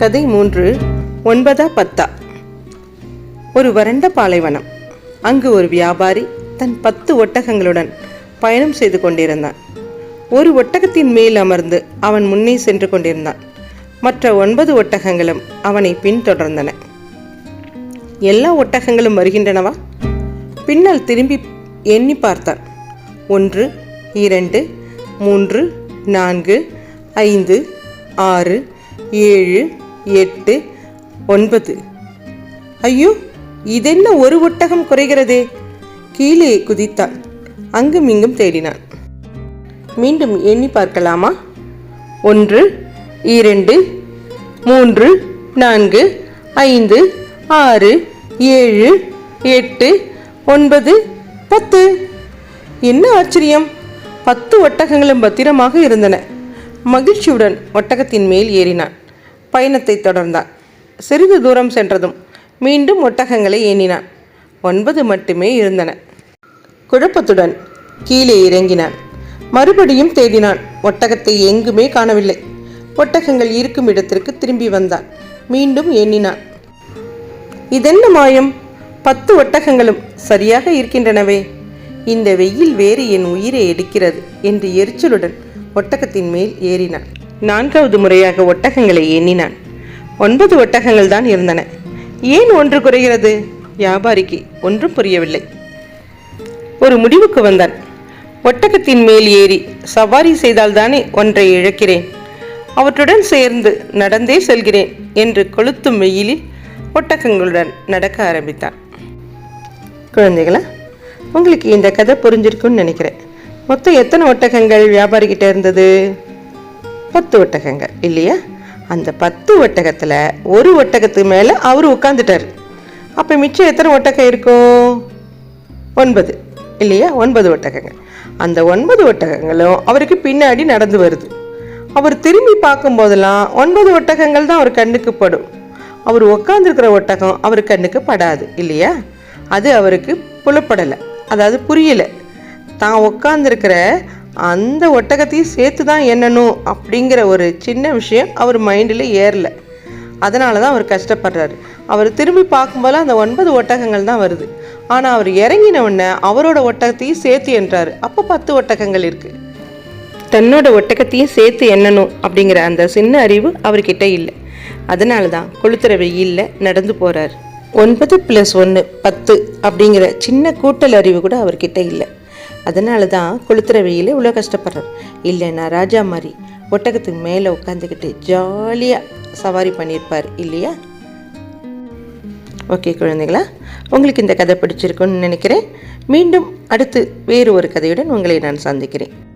கதை மூன்று ஒன்பதா பத்தா? ஒரு வறண்ட பாலைவனம். அங்கு ஒரு வியாபாரி தன் பத்து ஒட்டகங்களுடன் பயணம் செய்து கொண்டிருந்தான். ஒரு ஒட்டகத்தின் மேல் அமர்ந்து அவன் முன்னே சென்று கொண்டிருந்தான். மற்ற ஒன்பது ஒட்டகங்களும் அவனை பின்தொடர்ந்தன. எல்லா ஒட்டகங்களும் வருகின்றனவா? பின்னால் திரும்பி எண்ணி பார்த்தான். ஒன்று இரண்டு மூன்று நான்கு ஐந்து ஆறு ஏழு எட்டு ஒன்பது. ஐயோ இதென்ன ஒரு ஒட்டகம் குறைகிறதே? கீழே குதித்தான். அங்கும் இங்கும் தேடினான். மீண்டும் எண்ணி பார்க்கலாமா? ஒன்று இரண்டு மூன்று நான்கு ஐந்து ஆறு ஏழு எட்டு ஒன்பது பத்து. என்ன ஆச்சரியம்? பத்து ஒட்டகங்களும் பத்திரமாக இருந்தன. மகிழ்ச்சியுடன் ஒட்டகத்தின் மேல் ஏறினான். பயணத்தை தொடர்ந்தான். சிறிது தூரம் சென்றதும் மீண்டும் ஒட்டகங்களை எண்ணினான். ஒன்பது மட்டுமே இருந்தன. குழப்பத்துடன் கீழே இறங்கினான். மறுபடியும் தேடினான். ஒட்டகத்தை எங்குமே காணவில்லை. ஒட்டகங்கள் இருக்கும் இடத்திற்கு திரும்பி வந்தான். மீண்டும் எண்ணினான். இதென்ன மாயம்? பத்து ஒட்டகங்களும் சரியாக இருக்கின்றனவே. இந்த வெயில் வேறு என் உயிரை எடுக்கிறது என்று எரிச்சலுடன் ஒட்டகத்தின் மேல் ஏறினான். நான்காவது முறையாக ஒட்டகங்களை எண்ணினான். ஒன்பது ஒட்டகங்கள் தான் இருந்தன. ஏன் ஒன்று குறைகிறது? வியாபாரிக்கு ஒன்றும் புரியவில்லை. ஒரு முடிவுக்கு வந்தான். ஒட்டகத்தின் மேல் ஏறி சவாரி செய்தால்தானே ஒன்றை இழக்கிறேன். அவற்றுடன் சேர்ந்து நடந்தே செல்கிறேன் என்று கொளுத்தும் வெயிலில் ஒட்டகங்களுடன் நடக்க ஆரம்பித்தான். குழந்தைகளா உங்களுக்கு இந்த கதை புரிஞ்சிருக்குன்னு நினைக்கிறேன். மொத்தம் எத்தனை ஒட்டகங்கள் வியாபாரிகிட்ட இருந்தது? பத்து ஒட்டகங்க இல்லையா? அந்த பத்து ஒட்டகத்தில் ஒரு ஒட்டகத்துக்கு மேலே அவர் உட்காந்துட்டார் அப்போ மிச்சம் எத்தனை ஒட்டகம் இருக்கும் ஒன்பது இல்லையா? ஒன்பது ஒட்டகங்கள். அந்த ஒன்பது ஒட்டகங்களும் அவருக்கு பின்னாடி நடந்து வருது. அவர் திரும்பி பார்க்கும்போதெல்லாம் ஒன்பது ஒட்டகங்கள் தான் அவர் கண்ணுக்கு படும். அவர் உட்காந்துருக்கிற ஒட்டகம் அவர் கண்ணுக்கு படாது இல்லையா? அது அவருக்கு புலப்படலை அதாவது புரியலை. தான் உட்காந்துருக்கிற அந்த ஒட்டகத்தையும் சேர்த்து தான் எண்ணணும் அப்படிங்கிற ஒரு சின்ன விஷயம் அவர் மைண்டில் ஏறல. அதனால தான் அவர் கஷ்டப்படுறாரு. அவர் திரும்பி பார்க்கும்போது அந்த ஒன்பது ஒட்டகங்கள் தான் வருது. ஆனால் அவர் இறங்கினவுடனே அவரோட ஒட்டகத்தையும் சேர்த்து என்றார். அப்போ பத்து ஒட்டகங்கள் இருக்குது தன்னோட ஒட்டகத்தையும் சேர்த்து எண்ணணும் அப்படிங்கிற அந்த சின்ன அறிவு அவர்கிட்ட இல்லை. அதனால தான் கொளுத்துற வெயிலில் நடந்து போகிறார் ஒன்பது ப்ளஸ் ஒன்று பத்து அப்படிங்கிற சின்ன கூட்டல் அறிவு கூட அவர்கிட்ட இல்லை. அதனால தான் கொளுத்துற வெயில இவ்வளோ கஷ்டப்படுறார். இல்லைன்னா ராஜா மாதிரி ஒட்டகத்துக்கு மேலே உட்காந்துக்கிட்டு ஜாலியாக சவாரி பண்ணியிருப்பார் இல்லையா? ஓகே குழந்தைங்களா உங்களுக்கு இந்த கதை பிடிச்சிருக்குன்னு நினைக்கிறேன். மீண்டும் அடுத்து வேறு ஒரு கதையுடன் உங்களை நான் சந்திக்கிறேன்.